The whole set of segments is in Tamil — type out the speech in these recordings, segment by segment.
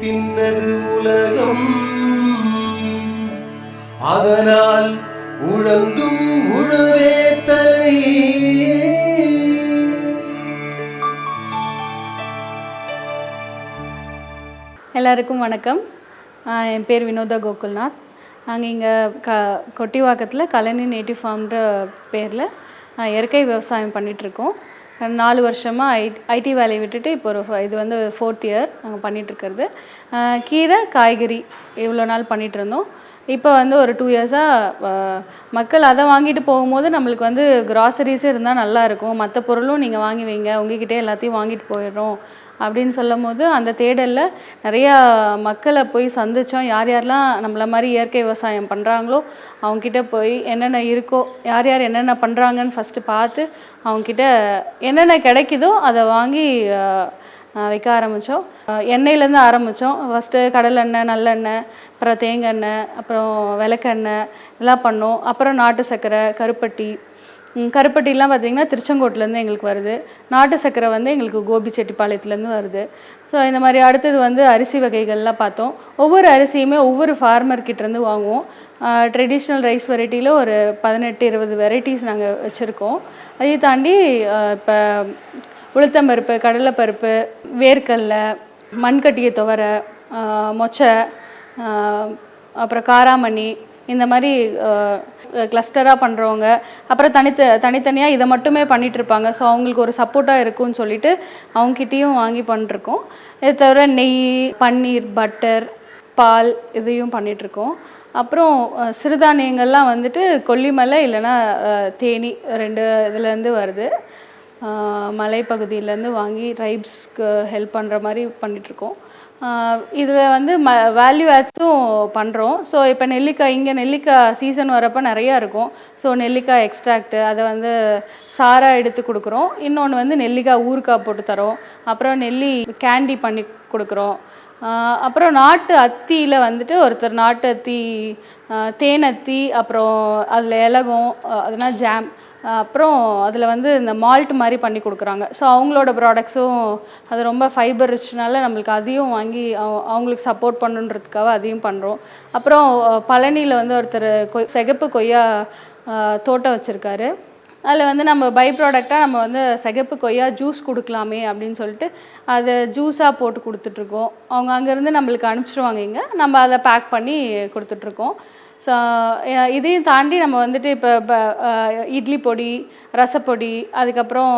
பின்னது உலகம். அதனால் உழந்தும் உழவே தலை. எல்லாருக்கும் வணக்கம். என் பேர் வினோதா கோகுல்நாத். நாங்கள் இங்கே க கொட்டிவாக்கத்தில் கலனி நேட்டிவ் ஃபார்ம்ன்ற பேரில் இயற்கை விவசாயம் பண்ணிகிட்ருக்கோம் நாலு வருஷமாக ஐ ஐடி வேலையை விட்டுட்டு இப்போ ஒரு இது வந்து ஃபோர்த் இயர் நாங்கள் பண்ணிகிட்ருக்கிறது கீரை காய்கறி இவ்வளோ நாள் பண்ணிகிட்டு இருந்தோம். இப்போ வந்து ஒரு டூ இயர்ஸாக மக்கள் அதை வாங்கிட்டு போகும்போது நம்மளுக்கு வந்து கிராசரிஸே இருந்தால் நல்லா இருக்கும். மற்ற பொருளும் நீங்கள் வாங்கி வைங்க. உங்ககிட்டே எல்லாத்தையும் வாங்கிட்டு போயிடுறோம். அப்படின்னு சொல்லும் போது அந்த தேடலில் நிறையா மக்களை போய் சந்தித்தோம் யார் யாரெல்லாம் நம்மள மாதிரி இயற்கை விவசாயம் பண்ணுறாங்களோ அவங்கக்கிட்ட போய் என்னென்ன இருக்கோ யார் யார் என்னென்ன பண்ணுறாங்கன்னு ஃபஸ்ட்டு பார்த்து அவங்கக்கிட்ட என்னென்ன கிடைக்குதோ அதை வாங்கி வைக்க ஆரம்பித்தோம் எண்ணெயிலேருந்து ஆரம்பித்தோம் ஃபஸ்ட்டு கடலெண்ணெய் நல்லெண்ணெய் அப்புறம் தேங்காய் எண்ணெய் அப்புறம் விளக்கெண்ணெய் இதெல்லாம் பண்ணோம். அப்புறம் நாட்டு சர்க்கரை கருப்பட்டி. கருப்பட்டிலாம் பார்த்தீங்கன்னா திருச்செங்கோட்டிலேருந்து எங்களுக்கு வருது. நாட்டு சர்க்கரை வந்து எங்களுக்கு கோபி செட்டிப்பாளையத்துலேருந்து வருது. ஸோ இந்த மாதிரி அடுத்தது வந்து அரிசி வகைகள்லாம் பார்த்தோம். ஒவ்வொரு அரிசியுமே ஒவ்வொரு ஃபார்மர்கிட்டேருந்து வாங்குவோம். ட்ரெடிஷ்னல் ரைஸ் வெரைட்டியில் ஒரு பதினெட்டு இருபது வெரைட்டிஸ் நாங்கள் வச்சுருக்கோம். அதை தாண்டி இப்போ உளுத்தம்பருப்பு கடலைப்பருப்பு வேர்க்கடலை மண்கட்டிய துவரை மொச்சை அப்புறம் காராமணி இந்த மாதிரி கிளஸ்டராக பண்ணுறவங்க அப்புறம் தனித்த தனித்தனியாக இதை மட்டுமே பண்ணிகிட்ருப்பாங்க ஸோ அவங்களுக்கு ஒரு சப்போர்ட்டாக இருக்கும்னு சொல்லிட்டு அவங்ககிட்டயும் வாங்கி பண்ணிருக்கோம் இதை தவிர நெய் பன்னீர் பட்டர் பால் இதையும் பண்ணிகிட்ருக்கோம் அப்புறம் சிறுதானியங்கள்லாம் வந்துட்டு கொல்லிமலை இல்லைன்னா தேனி ரெண்டு இதுலேருந்து வருது. மலைப்பகுதியிலேருந்து வாங்கி ட்ரைப்ஸ்க்கு ஹெல்ப் பண்ணுற மாதிரி பண்ணிகிட்ருக்கோம். இதில் வந்து ம வேல்யூ ஆட்ஸும் பண்ணுறோம். ஸோ இப்போ நெல்லிக்காய் இங்கே நெல்லிக்காய் சீசன் வரப்போ நிறையா இருக்கும். ஸோ நெல்லிக்காய் எக்ஸ்ட்ராக்ட் அதை வந்து சாராக எடுத்து கொடுக்குறோம். இன்னொன்று வந்து நெல்லிக்காய் ஊறுக்காய் போட்டு தரோம். அப்புறம் நெல்லி கேண்டி பண்ணி கொடுக்குறோம். அப்புறம் நாட்டு அத்தியில் வந்துட்டு ஒருத்தர் நாட்டு அத்தி தேனத்தி தேன் அத்தி அப்புறம் அதில் இலகம் அதெல்லாம் ஜாம் அப்புறம் அதில் வந்து இந்த மால்ட் மாதிரி பண்ணி கொடுக்குறாங்க. ஸோ அவங்களோட ப்ராடக்ட்ஸும் அது ரொம்ப ஃபைபர் ரிச்னால நம்மளுக்கு அதையும் வாங்கி அவங்களுக்கு சப்போர்ட் பண்ணுன்றதுக்காக அதையும் பண்ணுறோம் அப்புறம் பழனியில் வந்து ஒருத்தர் கொய் சிகப்பு கொய்யா தோட்டம் வச்சுருக்காரு. அதில் வந்து நம்ம பை ப்ராடக்டாக நம்ம வந்து சிகப்பு கொய்யா ஜூஸ் கொடுக்கலாமே அப்படின்னு சொல்லிட்டு அதை ஜூஸாக போட்டு கொடுத்துட்ருக்கோம் அவங்க அங்கேருந்து நம்மளுக்கு அனுப்பிச்சிடுவாங்க இங்கே. நம்ம அதை பேக் பண்ணி கொடுத்துட்ருக்கோம் ஸோ இதையும் தாண்டி நம்ம வந்துட்டு இப்போ இட்லி பொடி ரசப்பொடி அதுக்கப்புறம்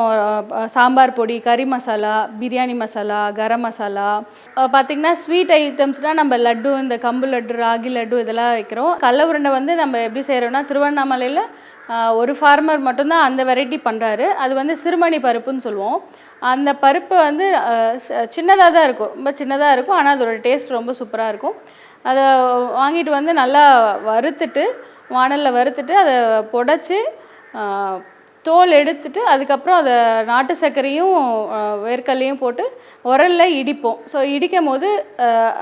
சாம்பார் பொடி கறி மசாலா பிரியாணி மசாலா கரம் மசாலா. பார்த்திங்கன்னா ஸ்வீட் ஐட்டம்ஸ்னால் நம்ம லட்டு இந்த கம்பு லட்டு ராகி லட்டு இதெல்லாம் வைக்கிறோம். கடல உருண்டை வந்து நம்ம எப்படி செய்கிறோன்னா திருவண்ணாமலையில் ஒரு ஃபார்மர் மட்டும்தான் அந்த வெரைட்டி பண்ணுறாரு அது வந்து சிறுமணி பருப்புன்னு சொல்லுவோம். அந்த பருப்பு வந்து சின்னதாக தான் இருக்கும். ரொம்ப சின்னதாக இருக்கும். ஆனால் அதோட டேஸ்ட் ரொம்ப சூப்பராக இருக்கும். அதை வாங்கிட்டு வந்து நல்லா வறுத்துட்டு வாணலில் வறுத்துட்டு அதை புடச்சி தோல் எடுத்துட்டு அதுக்கப்புறம் அதை நாட்டு சர்க்கரையும் வேர்க்கல்லையும் போட்டு உரல்ல இடிப்போம். ஸோ இடிக்கும் போது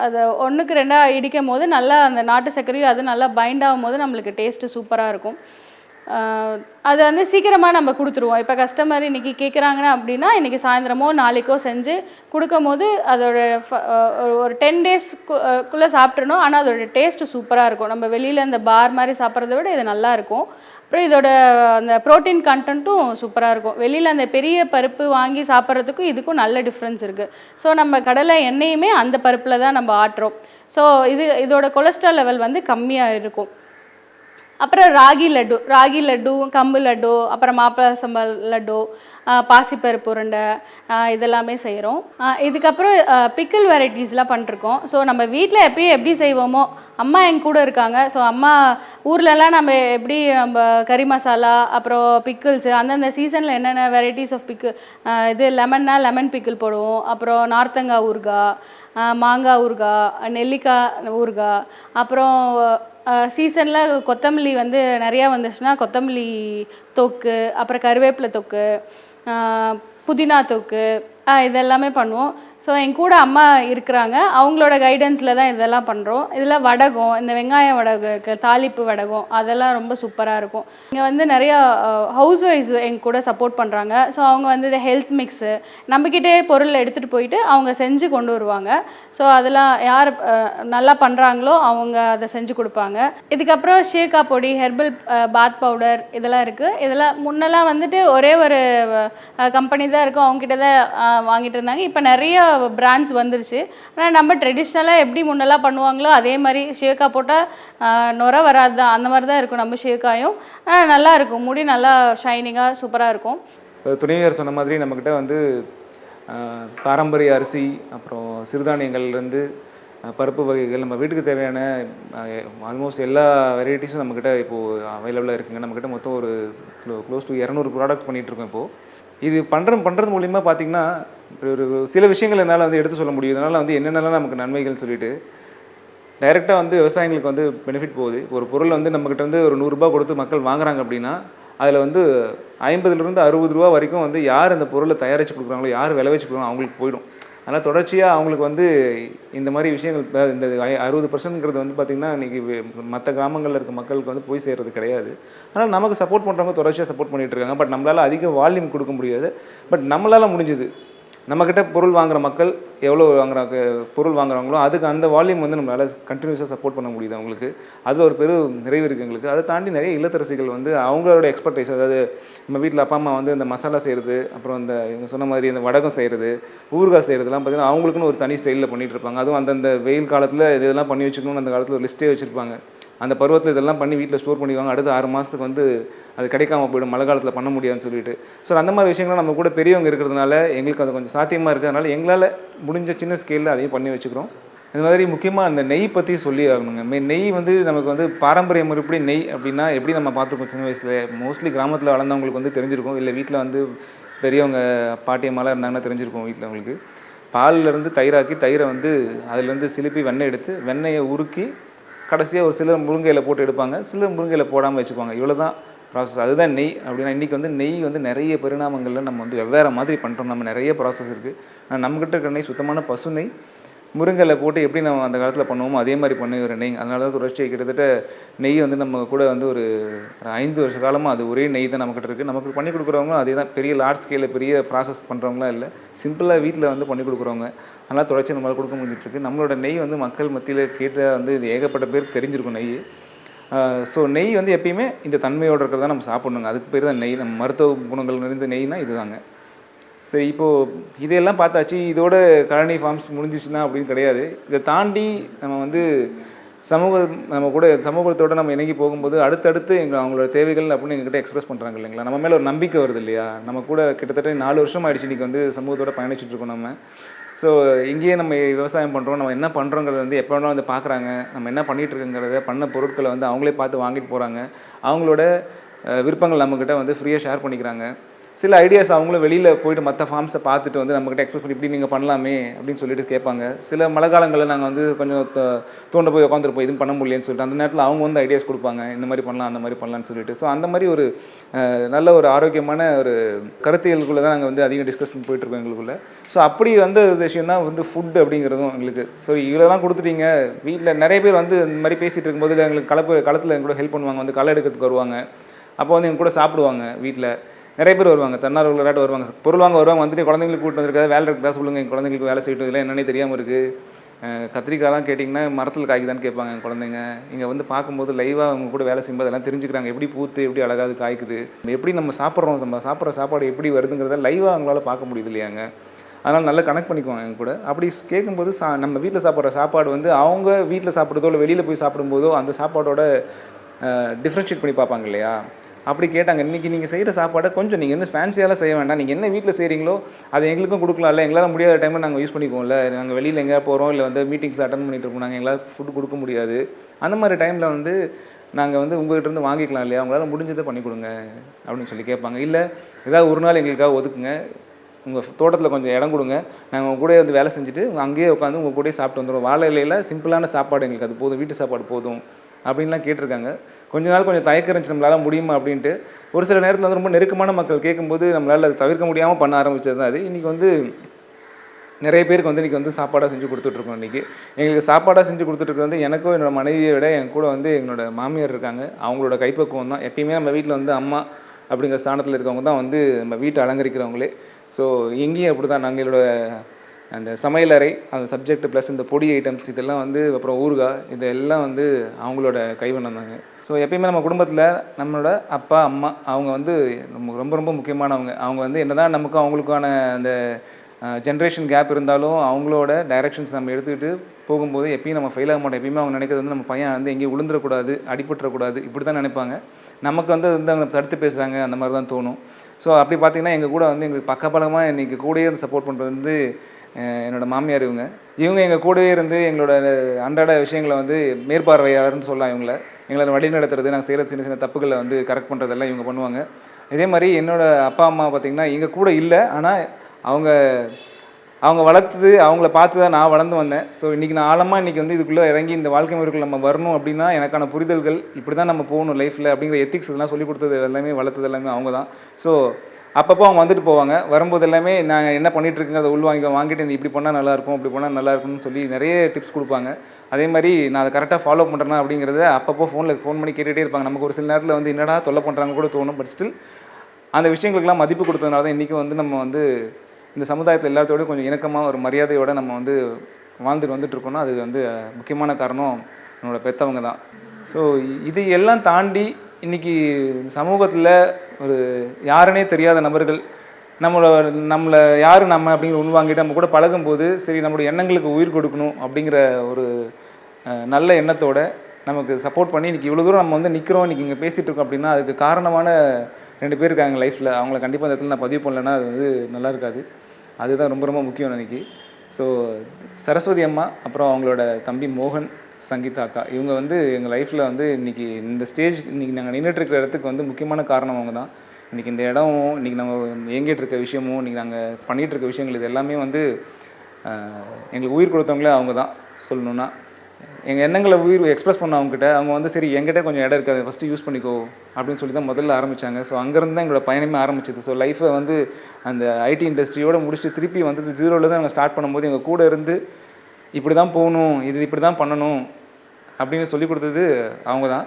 அதை ஒன்றுக்கு ரெண்டாக இடிக்கும் போது நல்லா அந்த நாட்டு சர்க்கரையும் அது நல்லா பைண்ட் ஆகும் போது நம்மளுக்கு டேஸ்ட்டு சூப்பராக இருக்கும். அது வந்து சீக்கிரமாக நம்ம கொடுத்துருவோம். இப்போ கஸ்டமர் இன்றைக்கி கேட்குறாங்கன்னா அப்படின்னா இன்றைக்கி சாயந்தரமோ நாளைக்கோ செஞ்சு கொடுக்கும் போது அதோட ஃப- ஒரு- ஒரு டென் டேஸ்க்குள்ளே சாப்பிட்றணும் ஆனால் அதோட டேஸ்ட்டு சூப்பராக இருக்கும். நம்ம வெளியில் இந்த பார் மாதிரி சாப்பிட்றத விட இது நல்லா இருக்கும். அப்புறம் இதோட அந்த ப்ரோட்டீன் கண்டென்ட்டும் சூப்பராக இருக்கும். வெளியில் அந்த பெரிய பருப்பு வாங்கி சாப்பிட்றதுக்கும் இதுக்கும் நல்ல டிஃப்ரென்ஸ் இருக்குது ஸோ நம்ம கடலை எண்ணெயுமே அந்த பருப்பில் தான் நம்ம ஆட்டுறோம். ஸோ இது இதோட கொலஸ்ட்ரால் லெவல் வந்து கம்மியாக இருக்கும். அப்புறம் ராகி லட்டு ராகி லட்டு கம்பு லட்டு அப்புறம் மாப்பிள சம்பல் லட்டு பாசிப்பருப்பு உருண்டை இதெல்லாமே செய்கிறோம் இதுக்கப்புறம் பிக்கிள் வெரைட்டிஸ்லாம் பண்ணிருக்கோம் ஸோ நம்ம வீட்டில் எப்பயும் எப்படி செய்வோமோ அம்மா என் கூட இருக்காங்க. ஸோ அம்மா ஊர்லலாம் நம்ம எப்படி நம்ம கறி மசாலா அப்புறம் பிக்கிள்ஸு அந்தந்த சீசனில் என்னென்ன வெரைட்டிஸ் ஆஃப் பிக்கு இது லெமன்னா லெமன் பிக்கிள் போடுவோம். அப்புறம் நார்த்தங்காய் ஊறுகாய் மாங்காய் ஊறுகாய் நெல்லிக்காய் ஊறுகாய் அப்புறம் சீசனில் கொத்தமல்லி வந்து நிறையா வந்துச்சுன்னா கொத்தமல்லி தொக்கு அப்புறம் கருவேப்பிலை தொக்கு புதினா தொக்கு இதெல்லாமே பண்ணுவோம். ஸோ என் கூட அம்மா இருக்கிறாங்க. அவங்களோட கைடன்ஸில் தான் இதெல்லாம் பண்ணுறோம் இதில் வடகம் இந்த வெங்காய வடகம் தாளிப்பு வடகம் அதெல்லாம் ரொம்ப சூப்பராக இருக்கும். இங்கே வந்து நிறையா ஹவுஸ் ஒய்ஃப் எங்க கூட சப்போர்ட் பண்ணுறாங்க ஸோ அவங்க வந்து இந்த ஹெல்த் மிக்ஸு நம்மக்கிட்டே பொருள் எடுத்துகிட்டு போயிட்டு அவங்க செஞ்சு கொண்டு வருவாங்க. ஸோ அதெல்லாம் யார் நல்லா பண்ணுறாங்களோ அவங்க அதை செஞ்சு கொடுப்பாங்க. இதுக்கப்புறம் ஷேக்கா பொடி ஹெர்பல் பாத் பவுடர் இதெல்லாம் இருக்குது இதெல்லாம் முன்னெல்லாம் வந்துட்டு ஒரே ஒரு கம்பெனி தான் இருக்கும். அவங்ககிட்ட தான் வாங்கிட்டு இருந்தாங்க. இப்போ நிறைய பிராண்ட்ஸ் வந்துருச்சு. ஆனால் நம்ம ட்ரெடிஷ்னலாக எப்படி முன்னெல்லாம் பண்ணுவாங்களோ அதே மாதிரி ஷேக்கா போட்டால் நுர வராது தான் அந்த மாதிரி தான் இருக்கும் நம்ம ஷேக்காயும். ஆனால் நல்லா இருக்கும். முடி நல்லா ஷைனிங்காக சூப்பராக இருக்கும். துணைவியார் சொன்ன மாதிரி நம்மக்கிட்ட வந்து பாரம்பரிய அரிசி அப்புறம் சிறுதானியங்கள்லேருந்து பருப்பு வகைகள் நம்ம வீட்டுக்கு தேவையான ஆல்மோஸ்ட் எல்லா வெரைட்டிஸும் நம்மக்கிட்ட இப்போது அவைலபிளாக இருக்குங்க. நம்மக்கிட்ட மொத்தம் ஒரு க்ளோஸ் டு இரநூறு ப்ராடக்ட்ஸ் பண்ணிகிட்ருக்கோம் இப்போது இது பண்ணுற பண்ணுறது மூலிமா பார்த்திங்கன்னா ஒரு சில விஷயங்கள் என்னால் வந்து எடுத்து சொல்ல முடியும். இதனால் வந்து என்னென்னலாம் நமக்கு நன்மைகள் சொல்லிட்டு டைரெக்டாக வந்து விவசாயிங்களுக்கு வந்து பெனிஃபிட் போகுது. ஒரு பொருள் வந்து நம்மக்கிட்ட வந்து ஒரு நூறுரூபா கொடுத்து மக்கள் வாங்குறாங்க அப்படின்னா அதில் வந்து ஐம்பதுலேருந்து அறுபது ரூபா வரைக்கும் வந்து யார் அந்த பொருளை தயாரித்து கொடுக்குறாங்களோ யார் விளைவிச்சு கொடுக்குறாங்களோ அவங்களுக்கு போயிடும். அதனால் தொடர்ச்சியாக அவங்களுக்கு வந்து இந்த மாதிரி விஷயங்கள் இந்த ஐ- அறுபது பர்சன்ட்ங்கிறது வந்து பார்த்திங்கன்னா இன்றைக்கி மற்ற கிராமங்களில் இருக்க மக்களுக்கு வந்து போய் சேர்றது கிடையாது. ஆனால் நமக்கு சப்போர்ட் பண்ணுறவங்க தொடர்ச்சியாக சப்போர்ட் பண்ணிகிட்டு இருக்காங்க. பட் நம்மளால் அதிக வால்யூம் கொடுக்க முடியாது. பட் நம்மளால் முடிஞ்சுது. நம்மக்கிட்ட பொருள் வாங்குற மக்கள் எவ்வளோ வாங்குறாங்க பொருள் வாங்குறாங்களோ அதுக்கு அந்த வால்யூம் வந்து நம்மளால் கண்டினியூஸாக சப்போர்ட் பண்ண முடியுது அவங்களுக்கு. அதில் ஒரு பெரும் நிறைவு இருக்குது எங்களுக்கு. அதை தாண்டி நிறைய இல்லத்தரசிகள் வந்து அவங்களோட எக்ஸ்பர்டைஸ் அதாவது நம்ம வீட்டில் அப்பா அம்மா வந்து இந்த மசாலா செய்கிறது அப்புறம் இந்த இவங்க சொன்ன மாதிரி இந்த வடகம் செய்கிறது ஊறுகாய் செய்கிறதுலாம் பார்த்தீங்கன்னா அவங்களுக்குன்னு ஒரு தனி ஸ்டைலில் பண்ணிகிட்டு இருப்பாங்க. அதுவும் அந்தந்த வெயில் காலத்தில் இதெல்லாம் பண்ணி வச்சுக்கணும்னு அந்த காலத்தில் ஒரு லிஸ்ட்டே வச்சுருப்பாங்க. அந்த பருவத்தில் இதெல்லாம் பண்ணி வீட்டில் ஸ்டோர் பண்ணிக்குவாங்க அடுத்த ஆறு மாதத்துக்கு வந்து அது கிடைக்காம போயிடும். மழை காலத்தில் பண்ண முடியாதுன்னு சொல்லிட்டு. ஸோ அந்த மாதிரி விஷயங்கள்லாம் நம்ம கூட பெரியவங்க இருக்கிறதுனால எங்களுக்கு அது கொஞ்சம் சாத்தியமாக இருக்கிறதுனால எங்களால் முடிஞ்ச சின்ன ஸ்கேலில் அதையும் பண்ணி வச்சுக்கிறோம். இந்த மாதிரி முக்கியமாக அந்த நெய் பற்றி சொல்லி ஆகணுங்க. மே நெய் வந்து நமக்கு வந்து பாரம்பரிய முறைப்படி நெய் அப்படின்னா எப்படி நம்ம பார்த்துருக்கோம் சின்ன வயசில்? மோஸ்ட்லி கிராமத்தில் வளர்ந்தவங்களுக்கு வந்து தெரிஞ்சிருக்கும். இல்லை வீட்டில் வந்து பெரியவங்க பாட்டியம்மாலாம் இருந்தாங்கன்னா தெரிஞ்சிருக்கும் வீட்டில் அவங்களுக்கு. பால்ல இருந்து தயிராக்கி தயிரை வந்து அதுலேருந்து சிலுப்பி வெண்ணெய் எடுத்து வெண்ணெயை உருக்கி கடைசியாக ஒரு சிலர் முருங்கையில் போட்டு எடுப்பாங்க. சிலர் முருங்கையில் போடாமல் வச்சுப்பாங்க. இவ்வளோ தான் ப்ராசஸ் அதுதான் நெய். அப்படின்னா இன்றைக்கி வந்து நெய் வந்து நிறைய பரிணாமங்களில் நம்ம வந்து வெவ்வேறு மாதிரி பண்ணுறோம் நம்ம நிறைய ப்ராசஸ் இருக்குது ஆனால் நம்மக்கிட்ட இருக்கிற நெய் சுத்தமான பசு நெய். முருங்கையில் போட்டு எப்படி நம்ம அந்த காலத்தில் பண்ணுவோமோ அதே மாதிரி பண்ணி ஒரு நெய். அதனால தான் தொடர்ச்சி கிட்டத்தட்ட நெய் வந்து நம்ம கூட வந்து ஒரு ஐந்து வருஷ காலமாக அது ஒரே நெய் தான் நம்மக்கிட்ட இருக்குது நமக்கு பண்ணி கொடுக்குறவங்களும் அதே தான். பெரிய லார்ஜ் ஸ்கேலில் பெரிய ப்ராசஸ் பண்ணுறவங்களாம் இல்லை. சிம்பிளாக வீட்டில் வந்து பண்ணி கொடுக்குறவங்க. அதனால் தொடர்ச்சி நம்மளால் கொடுக்க முடிஞ்சிட்ருக்கு நம்மளோட நெய் வந்து மக்கள் மத்தியில் கேட்டால் வந்து இது ஏகப்பட்ட பேர் தெரிஞ்சிருக்கும் நெய். ஸோ நெய் வந்து எப்பயுமே இந்த தன்மையோடு இருக்கிறதா நம்ம சாப்பிட்ணுங்க. அதுக்கு பேர் தான் நெய். நம்ம மருத்துவ குணங்கள் நிறைந்த நெய்னால் இதுதாங்க. சரி இப்போது இதையெல்லாம் பார்த்தாச்சு இதோட கழனி ஃபார்ம்ஸ் முடிஞ்சிச்சுன்னா அப்படின்னு கிடையாது. இதை தாண்டி நம்ம வந்து சமூக நம்ம கூட சமூகத்தோட நம்ம இணங்கி போகும்போது அடுத்தடுத்து எங்கள் அவங்களோட தேவைகள் அப்படின்னு எங்ககிட்ட எக்ஸ்பிரஸ் பண்ணுறாங்க இல்லைங்களா? நம்ம மேலே ஒரு நம்பிக்கை வருது இல்லையா? நம்ம கூட கிட்டத்தட்ட நாலு வருஷம் ஆயிடுச்சு இன்றைக்கி வந்து சமூகத்தோட பயணிச்சுட்டு இருக்கோம் நம்ம. ஸோ இங்கேயே நம்ம விவசாயம் பண்ணுறோம் நம்ம என்ன பண்ணுறோங்கிறது வந்து எப்போ வேணாலும் வந்து பார்க்குறாங்க. நம்ம என்ன பண்ணிட்டு இருக்கோங்கிறத பண்ண பொருட்களை வந்து அவங்களே பார்த்து வாங்கிட்டு போகிறாங்க அவங்களோட விருப்பங்கள் நம்மக்கிட்ட வந்து ஃப்ரீயாக ஷேர் பண்ணிக்கிறாங்க. சில ஐடியாஸ் அவங்களும் வெளியில் போயிட்டு மற்ற ஃபார்ம்ஸை பார்த்துட்டு வந்து நம்மக்கிட்ட எக்ஸ்பிரஸ் பண்ணி இப்படி நீங்கள் பண்ணலாமே அப்படின்னு சொல்லிட்டு கேட்பாங்க. சில மழை காலங்களில் நாங்கள் வந்து கொஞ்சம் தோண்ட போய் உட்காந்துருப்போம் இதுவும் பண்ண முடியலன்னு சொல்லிட்டு அந்த நேரத்தில் அவங்க வந்து ஐடியாஸ் கொடுப்பாங்க. இந்த மாதிரி பண்ணலாம் அந்த மாதிரி பண்ணலாம்னு சொல்லிட்டு. ஸோ அந்த மாதிரி ஒரு நல்ல ஒரு ஆரோக்கியமான ஒரு கருத்தியலுக்குள்ளே தான் நாங்கள் வந்து அதிகம் டிஸ்கஷன் போயிட்டுருக்கோம் எங்களுக்குள்ளே. ஸோ அப்படி வந்த விஷயம் தான் வந்து ஃபுட் அப்படிங்கிறதும் எங்களுக்கு. ஸோ இவ்வளோதான் கொடுத்துட்டீங்க. வீட்டில் நிறைய பேர் வந்து இந்த மாதிரி பேசிகிட்டு இருக்கும்போது எங்களுக்கு கலப்பு களத்தில் எங்களோட ஹெல்ப் பண்ணுவாங்க. வந்து களை எடுக்கிறதுக்கு வருவாங்க. அப்போ வந்து எங்க கூட சாப்பிடுவாங்க வீட்டில் நிறைய பேர் வருவாங்க தன்னார்வலராட்டு வருவாங்க. பொருள் வாங்க வருவாங்க வந்துட்டு குழந்தைங்களுக்கு கூட்டு வந்திருக்காது வேலை இருக்குதா சொல்லுங்கள் எங்கள் குழந்தைங்களுக்கு வேலை செய்யட்டும் இதெல்லாம் என்னன்னே தெரியாமல் இருக்குது கத்திரிக்காய்லாம் கேட்டிங்கன்னா மரத்தில் காய்க்குதான்னு கேட்பாங்க என் குழந்தைங்க. இங்கே வந்து பார்க்கும்போது லைவாக அவங்க கூட வேலை செய்யும்போது அதெல்லாம் தெரிஞ்சுக்கிறாங்க எப்படி பூத்து எப்படி அழகாக அது காய்க்குது எப்படி நம்ம சாப்பிட்றோம் நம்ம சாப்பிட்ற சாப்பாடு எப்படி வருதுங்கிறத லைவாக அவங்களால பார்க்க முடியுது இல்லையாங்க அதனால் நல்லா கனெக்ட் பண்ணிக்குவாங்க எங்க கூட. அப்படி கேட்கும்போது சா நம்ம வீட்டில் சாப்பிட்ற சாப்பாடு வந்து அவங்க வீட்டில் சாப்பிட்றதோ இல்லை வெளியில் போய் சாப்பிடும்போதோ அந்த சாப்பாடோட டிஃப்ரென்ஷியேட் பண்ணி பார்ப்பாங்க இல்லையா? அப்படி கேட்டாங்க இன்றைக்கி நீங்கள் செய்கிற சாப்பாடை கொஞ்சம் நீங்கள் என்ன ஃபேன்சியாலாம் செய்ய வேண்டாம். நீங்கள் என்ன வீட்டில் செய்கிறீங்களோ அது எங்களுக்கும் கொடுக்கலாம்ல எங்களால் முடியாத டைமில் நாங்கள் யூஸ் பண்ணிக்குவோம்ல. நாங்கள் வெளியில் எங்கேயா போகிறோம் இல்லை வந்து மீட்டிங்ஸ் அட்டன் பண்ணிட்டு இருப்போம் நாங்கள் எங்களால் ஃபுட் கொடுக்க முடியாது. அந்த மாதிரி டைமில் வந்து நாங்கள் வந்து உங்கள்கிட்ட இருந்து வாங்கிக்கலாம் இல்லையா? உங்களால் முடிஞ்சதை பண்ணி கொடுங்க அப்படின்னு சொல்லி கேட்பாங்க. இல்லை ஏதாவது ஒரு நாள் எங்களுக்காக ஒதுக்குங்க. உங்கள் தோட்டத்தில் கொஞ்சம் இடம் கொடுங்க. நாங்கள் உங்கள் கூட வந்து வேலை செஞ்சுட்டு அங்கேயே உட்காந்து உங்கள் கூடயே சாப்பிட்டு வந்துடுவோம் வாழை இலையில் சிம்பிளான சாப்பாடு எங்களுக்கு அது போதும். வீட்டு சாப்பாடு போதும். அப்படின்லாம் கேட்டிருக்காங்க. கொஞ்ச நாள் கொஞ்சம் தயக்கம் இருந்துச்சு நம்மளால் முடியுமா அப்படின்ட்டு. ஒரு சில நேரத்தில் வந்து ரொம்ப நெருக்கமான மக்கள் கேட்கும்போது நம்மளால் அதை தவிர்க்க முடியாமல் பண்ண ஆரம்பிச்சது தான் அது. இன்றைக்கி வந்து நிறைய பேருக்கு வந்து இன்றைக்கி வந்து சாப்பாடாக செஞ்சு கொடுத்துட்ருக்கோம் இன்றைக்கி எங்களுக்கு சாப்பாடாக செஞ்சு கொடுத்துட்ருக்கு வந்து எனக்கும் என்னோடய மனைவியை விட என் கூட வந்து எங்களோட மாமியார் இருக்காங்க. அவங்களோட கைப்பக்குவம் தான். எப்பயுமே நம்ம வீட்டில் வந்து அம்மா அப்படிங்கிற ஸ்தானத்தில் இருக்கவங்க தான் வந்து நம்ம வீட்டை அலங்கரிக்கிறவங்களே. ஸோ எங்கேயும் அப்படி தான் நாங்களோட அந்த சமையலறை அந்த சப்ஜெக்ட் ப்ளஸ் இந்த பொடி ஐட்டம்ஸ் இதெல்லாம் வந்து அப்புறம் ஊறுகாய் இதெல்லாம் வந்து அவங்களோட கைவண்ணம் தாங்க. ஸோ எப்பயுமே நம்ம குடும்பத்தில் நம்மளோட அப்பா அம்மா அவங்க வந்து நமக்கு ரொம்ப ரொம்ப முக்கியமானவங்க. அவங்க வந்து என்ன தான் நமக்கும் அவங்களுக்கான அந்த ஜென்ரேஷன் கேப் இருந்தாலும் அவங்களோட டைரக்ஷன்ஸ் நம்ம எடுத்துக்கிட்டு போகும்போது எப்பயும் நம்ம ஃபெயில் ஆக மாட்டோம். எப்பயுமே அவங்க நினைக்கிறது வந்து நம்ம பையன் வந்து எங்கேயும் விழுந்துடக்கூடாது அடிபட்டுறக்கூடாது இப்படி தான் நினைப்பாங்க. நமக்கு வந்து வந்து அவங்க தடுத்து பேசுகிறாங்க அந்த மாதிரி தான் தோணும். ஸோ அப்படி பார்த்தீங்கன்னா எங்கள் கூட வந்து எங்களுக்கு பக்கபலமாக இன்றைக்கி கூடயே வந்து சப்போர்ட் பண்ணுறது வந்து என்னோடய என்னோட மாமியார் இவங்க. இவங்க எங்கள் கூடவே இருந்து எங்களோட அன்றாட விஷயங்களை வந்து மேற்பார்வையாளர்னு சொல்லலாம் இவங்கள. எங்களை வழி நடத்துறது நாங்கள் செய்கிற சின்ன சின்ன தப்புகளை வந்து கரெக்ட் பண்ணுறதெல்லாம் இவங்க பண்ணுவாங்க. இதே மாதிரி என்னோடய அப்பா அம்மா பார்த்திங்கன்னா எங்கள் கூட இல்லை. ஆனால் அவங்க அவங்க வளர்த்தது அவங்கள பார்த்து தான் நான் வளர்ந்து வந்தேன். ஸோ இன்றைக்கி நான் ஆழமாக இன்றைக்கி வந்து இதுக்குள்ளே இறங்கி இந்த வாழ்க்கை முறைக்குள்ள நம்ம வரணும் அப்படின்னா எனக்கான புரிதல்கள் இப்படி தான் நம்ம போகணும் லைஃப்பில் அப்படிங்கிற எத்திக்ஸ் இதெல்லாம் சொல்லிக் கொடுத்தது எல்லாமே வளர்த்தது எல்லாமே அவங்க தான். ஸோ அப்பப்போ அவங்க வந்துட்டு போவாங்க. வரும்போது எல்லாமே நாங்கள் என்ன பண்ணிட்டு அதை அதை உள்வாங்கி வாங்கிட்டு நீ இப்படி பண்ணால் நல்லாயிருக்கும் இப்படி பண்ணால் நல்லா இருக்கும்னு சொல்லி நிறைய டிப்ஸ் கொடுப்பாங்க. அதே மாதிரி நான் அதை கரெக்டாக ஃபாலோ பண்ணுறேன்னா அப்படிங்கிறத அப்பப்போ ஃபோனில் ஃபோன் பண்ணி கேட்டுகிட்டே இருப்பாங்க. நமக்கு ஒரு சில நேரத்தில் வந்து என்னடா தொல்லை பண்ணுறாங்க கூட தோணும். பட் ஸ்டில் அந்த விஷயங்களுக்கெல்லாம் மதிப்பு கொடுத்ததுனால தான் இன்றைக்கி வந்து நம்ம வந்து இந்த சமுதாயத்தில் எல்லாத்தோடய கொஞ்சம் இணக்கமாக ஒரு மரியாதையோடு நம்ம வந்து வாழ்ந்துட்டு வந்துட்டுருக்கோம்னா அது வந்து முக்கியமான காரணம் என்னோட பெற்றவங்க தான். ஸோ இது எல்லாம் தாண்டி இன்றைக்கி சமூகத்தில் ஒரு யாருனே தெரியாத நபர்கள் நம்மளோட நம்மளை யார் நம்ம அப்படிங்கிற உள்வாங்கிட்டு நம்ம கூட பழகும்போது சரி நம்மளுடைய எண்ணங்களுக்கு உயிர் கொடுக்கணும் அப்படிங்கிற ஒரு நல்ல எண்ணத்தோட நமக்கு சப்போர்ட் பண்ணி இன்றைக்கி இவ்வளோ தூரம் நம்ம வந்து நிற்கிறோம் இன்றைக்கி இங்கே பேசிகிட்டு இருக்கோம் அப்படின்னா அதுக்கு காரணமான ரெண்டு பேர் இருக்காங்க லைஃப்பில் அவங்கள கண்டிப்பாக அந்த இடத்துல நான் பதிவு பண்ணலன்னா அது வந்து நல்லா இருக்காது. அதுதான் ரொம்ப ரொம்ப முக்கியம் இன்றைக்கி ஸோ சரஸ்வதி அம்மா அப்புறம் அவங்களோட தம்பி மோகன் சங்கீதா அக்கா. இவங்க வந்து எங்கள் லைஃப்பில் வந்து இன்றைக்கி இந்த ஸ்டேஜ் இன்றைக்கி நாங்கள் நின்றுட்டு இருக்கிற இடத்துக்கு வந்து முக்கியமான காரணம் அவங்க தான். இன்றைக்கி இந்த இடம் இன்றைக்கி நம்ம இயங்கிட்டு இருக்க விஷயமும் இன்றைக்கி நாங்கள் பண்ணிகிட்டு இருக்க விஷயங்கள் இது எல்லாமே வந்து எங்களுக்கு உயிர் கொடுத்தவங்களே அவங்க தான் சொல்லணுன்னா எங்கள் எண்ணங்களை உயிர் எக்ஸ்பிரஸ் பண்ண அவங்ககிட்ட அவங்க வந்து சரி என்கிட்ட கொஞ்சம் இடம் இருக்காது ஃபஸ்ட்டு யூஸ் பண்ணிக்கோ அப்படின்னு சொல்லி தான் முதல்ல ஆரம்பித்தாங்க ஸோ அங்கேருந்து தான் எங்களோட பயணமே ஆரம்பிச்சது. ஸோ லைஃப்பை வந்து அந்த ஐடி இண்டஸ்ட்ரியோட முடிச்சுட்டு திருப்பி வந்துட்டு ஜீரோவில் தான் நாங்கள் ஸ்டார்ட் பண்ணும்போது எங்கள் கூட இருந்து இப்படி தான் போகணும் இது இப்படி தான் பண்ணணும் அப்படின்னு சொல்லி கொடுத்தது அவங்க தான்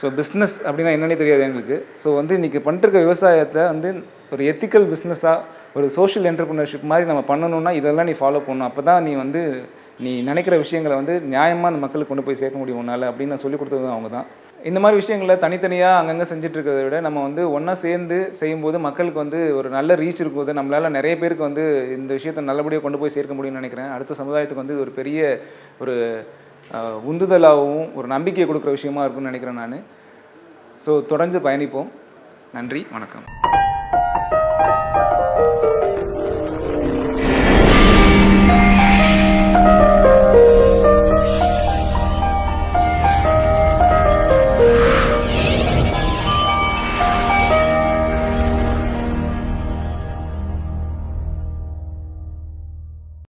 ஸோ பிஸ்னஸ் அப்படின்னா என்னன்னே தெரியாது எங்களுக்கு. ஸோ வந்து இன்றைக்கி பண்ணிட்டுருக்க விவசாயத்தை வந்து ஒரு எத்திக்கல் பிஸ்னஸாக ஒரு சோஷியல் என்டர்பிரினர்ஷிப் மாதிரி நம்ம பண்ணணும்னா இதெல்லாம் நீ ஃபாலோ பண்ணணும். அப்போ தான் நீ வந்து நீ நினைக்கிற விஷயங்களை வந்து நியாயமாக அந்த மக்களுக்கு கொண்டு போய் சேர்க்க முடியும் உன்னால் அப்படின்னு நான் சொல்லி கொடுத்தது அவங்க தான் இந்த மாதிரி விஷயங்களை தனித்தனியாக அங்கங்கே செஞ்சுட்டு இருக்கிறத விட நம்ம வந்து ஒன்றா சேர்ந்து செய்யும்போது மக்களுக்கு வந்து ஒரு நல்ல ரீச் இருக்கும்போது நம்மளால் நிறைய பேருக்கு வந்து இந்த விஷயத்தை நல்லபடியாக கொண்டு போய் சேர்க்க முடியும்னு நினைக்கிறேன். அடுத்த சமுதாயத்துக்கு வந்து இது ஒரு பெரிய ஒரு உந்துதலாகவும் ஒரு நம்பிக்கையை கொடுக்குற விஷயமா இருக்கும்னு நினைக்கிறேன் நான். ஸோ தொடர்ந்து பயணிப்போம். நன்றி வணக்கம்.